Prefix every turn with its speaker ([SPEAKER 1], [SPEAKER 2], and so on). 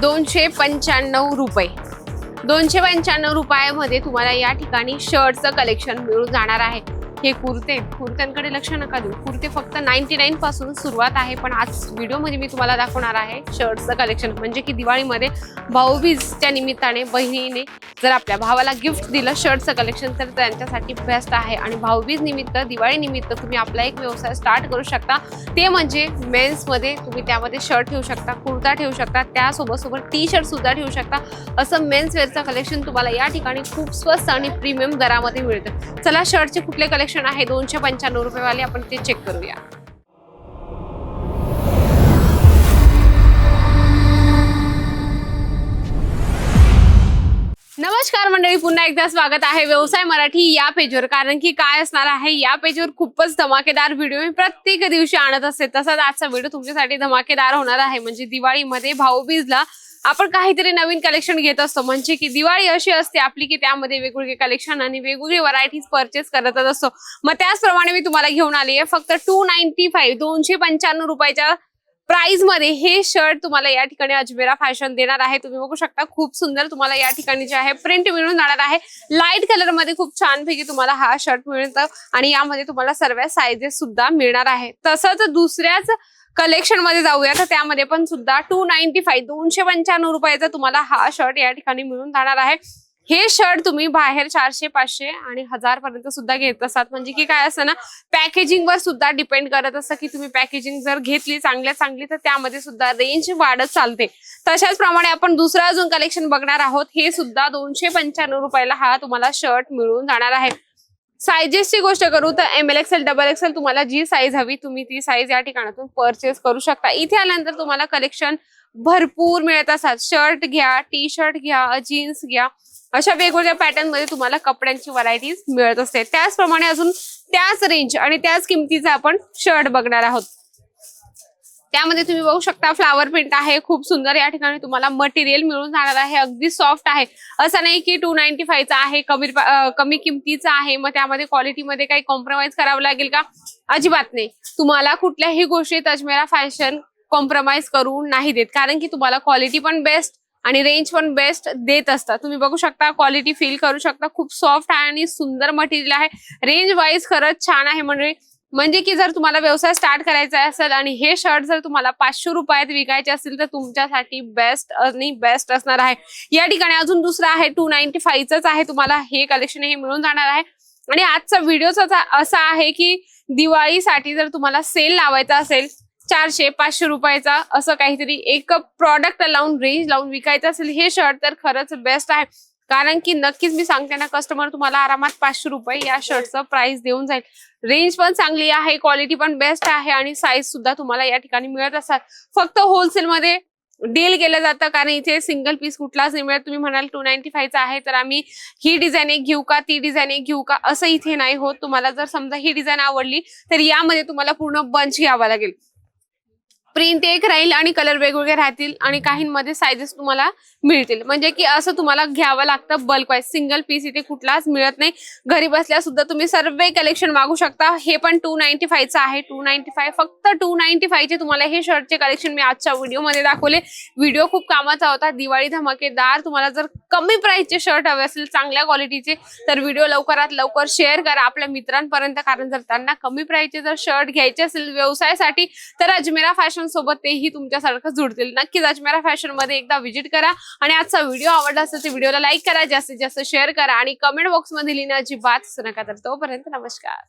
[SPEAKER 1] दोनशे पंच्याण्णव रुपये. दोनशे पंच्याण्णव रुपयामध्ये तुम्हाला या ठिकाणी शर्टचं कलेक्शन मिळून जाणार आहे. हे कुर्ते कुर्त्यांकडे लक्ष नका देऊ. कुर्ते फक्त नाईन्टी नाईन पासून सुरुवात आहे पण आज व्हिडिओमध्ये मी तुम्हाला दाखवणार आहे शर्टचं कलेक्शन म्हणजे की दिवाळीमध्ये भाऊबीजच्या निमित्ताने बहिणीने जर आपल्या भावाला गिफ्ट दिलं शर्टचं कलेक्शन तर त्यांच्यासाठी बेस्ट आहे. आणि भाऊबीज निमित्त दिवाळी निमित्त तुम्ही आपला एक व्यवसाय स्टार्ट करू शकता. ते म्हणजे मेन्समध्ये तुम्ही त्यामध्ये शर्ट ठेवू शकता सुद्धा ठेवू शकता त्यासोबत सोबत टी शर्ट सुद्धा ठेवू शकता. असं मेन्स वेअरचं कलेक्शन तुम्हाला या ठिकाणी खूप स्वस्त आणि प्रीमियम दरामध्ये मिळतं. चला शर्टचे कुठले कलेक्शन आहे? दोनशे पंच्याण्णव रुपयेवाले आपण ते चेक करूया. नमस्कार मंडळी पुन्हा एकदा स्वागत आहे व्यवसाय मराठी या पेजवर. कारण की काय असणार आहे या पेजवर खूपच धमाकेदार व्हिडिओ मी प्रत्येक दिवशी आणत असते. तसाच आजचा व्हिडिओ तुमच्यासाठी धमाकेदार होणार आहे. म्हणजे दिवाळीमध्ये भाऊबीजला आपण काहीतरी नवीन कलेक्शन घेत असतो. म्हणजे की दिवाळी अशी असते आपली की त्यामध्ये वेगवेगळे कलेक्शन आणि वेगवेगळी व्हरायटीज परचेस करतच असतो. मग त्याचप्रमाणे मी तुम्हाला घेऊन आली आहे फक्त टू नाईन्टी फाईव्ह दोनशे पंच्याण्णव रुपयाच्या प्राइसमध्ये हे शर्ट तुम्हाला या ठिकाणी अजमेरा फॅशन देणार आहे. तुम्ही बघू शकता खूप सुंदर तुम्हाला या ठिकाणी जे आहे प्रिंट मिळून जाणार आहे. लाइट कलरमध्ये खूप छान पैकी तुम्हाला हा शर्ट मिळतं आणि यामध्ये तुम्हाला सर्व साईजेस सुद्धा मिळणार आहे. तसंच दुसऱ्याच कलेक्शनमध्ये जाऊया तर त्यामध्ये पण सुद्धा टू नाईन्टी फाईव्ह दोनशे पंच्याण्णव रुपयाचा तुम्हाला हा शर्ट या ठिकाणी मिळून जाणार आहे. हे शर्ट तुम्ही बाहेर चारशे पाचशे आणि हजार पर्यंत सुद्धा घेत असतात म्हणजे की काय असतं ना पॅकेजिंग वर सुद्धा डिपेंड करत असतं की तुम्ही पॅकेजिंग जर घेतली चांगल्या चांगली तर त्यामध्ये सुद्धा रेंज वाढत चालते. तशाच प्रमाणे आपण दुसरं अजून कलेक्शन बघणार आहोत. हे सुद्धा दोनशे पंच्याण्णव रुपयाला हा तुम्हाला शर्ट मिळून जाणार आहे. सायजेसची गोष्ट करू तर M L XL double XL तुम्हाला जी साईज हवी तुम्ही ती साईज या ठिकाणातून परचेस करू शकता. इथे आल्यानंतर तुम्हाला कलेक्शन भरपूर मिळत असतात. शर्ट घ्या टी शर्ट घ्या जीन्स घ्या. अशा वेगवेगळ्या पॅटर्नमध्ये तुम्हाला कपड्यांची व्हरायटीज मिळत असते. त्याचप्रमाणे अजून त्याच रेंज आणि त्याच किमतीचा आपण शर्ट बघणार आहोत. त्यामध्ये तुम्ही बघू शकता फ्लावर प्रिंट आहे खूप सुंदर या ठिकाणी तुम्हाला मटेरियल मिळून जाणार आहे. अगदी सॉफ्ट आहे. असं नाही की टू नाईन्टी फायचा आहे कमी कमी किमतीचा आहे. मग त्यामध्ये क्वालिटीमध्ये काही कॉम्प्रोमाइज करावं लागेल का? अजिबात नाही. तुम्हाला कुठल्याही गोष्टीत अजमेरा फॅशन कॉम्प्रोमाइज करून नाही देत. कारण की तुम्हाला क्वालिटी पण बेस्ट आणि रेंज पण बेस्ट देत असतात. तुम्ही बघू शकता क्वालिटी फील करू शकता. खूप सॉफ्ट आहे आणि सुंदर मटेरियल आहे. रेंज वाईज खरंच छान आहे म्हणजे म्हणजे की जर तुम्हाला व्यवसाय स्टार्ट करायचा असेल आणि हे शर्ट जर तुम्हाला पाचशे रुपयात विकायचे असतील तर तुमच्यासाठी बेस्ट आणि बेस्ट असणार आहे. या ठिकाणी अजून दुसरं आहे टू नाईन्टी फाईव्हच आहे. तुम्हाला हे कलेक्शन हे मिळून जाणार आहे. आणि आजचा व्हिडिओचा असा आहे की दिवाळीसाठी जर तुम्हाला सेल लावायचा असेल चारशे पाचशे रुपयाचा असं काहीतरी एक प्रॉडक्ट लावून रेंज लावून विकायचं असेल हे शर्ट तर खरंच बेस्ट आहे. कारण की नक्कीच मी सांगते ना कस्टमर तुम्हाला आरामात पाचशे रुपये या शर्टचं प्राइस देऊन जाईल. रेंज पण चांगली आहे क्वालिटी पण बेस्ट आहे आणि साईज सुद्धा तुम्हाला या ठिकाणी मिळत असतात फक्त होलसेल मध्ये डील केलं जातं कारण इथे सिंगल पीस कुठलाच नाही मिळत. तुम्ही म्हणाल टू नाईन्टी फायचा आहे तर आम्ही ही डिझाईन एक घेऊ का ती डिझाईन एक घेऊ का असं इथे नाही होत. तुम्हाला जर समजा ही डिझाईन आवडली तर यामध्ये तुम्हाला पूर्ण बंच घ्यावा लागेल. प्रिंट एक राहील आणि कलर वेगवेगळे राहतील आणि काहींमध्ये सायझेस तुम्हाला मिळतील. म्हणजे की असं तुम्हाला घ्यावं लागतं बल्क वाईज सिंगल पीस इथे कुठलाच मिळत नाही. घरी बसल्या सुद्धा तुम्ही सर्व कलेक्शन मागू शकता. हे पण टू नाईन्टी फाईव्हचं आहे. टू नाईन्टी फाईव्ह फक्त टू नाईन्टी फायचे तुम्हाला हे शर्टचे कलेक्शन मी आजच्या व्हिडिओमध्ये दाखवले. व्हिडिओ खूप कामाचा होता. दिवाळी धमाकेदार. तुम्हाला जर कमी प्राइसचे शर्ट हवे असेल चांगल्या क्वालिटीचे तर व्हिडिओ लवकरात लवकर शेअर करा आपल्या मित्रांपर्यंत. कारण जर त्यांना कमी प्राइसचे जर शर्ट घ्यायचे असेल व्यवसायासाठी तर अजमेरा फॅशन सोबत तेही तुमच्यासारखं जुडतील. नक्कीच अजमेरा फॅशनमध्ये एकदा व्हिजिट करा आणि आजचा व्हिडिओ आवडला असेल तर व्हिडिओला लाईक करा जास्तीत जास्त शेअर करा आणि कमेंट बॉक्समध्ये लिहिण्याची लिहिणं अजिबात नका तर तोपर्यंत नमस्कार.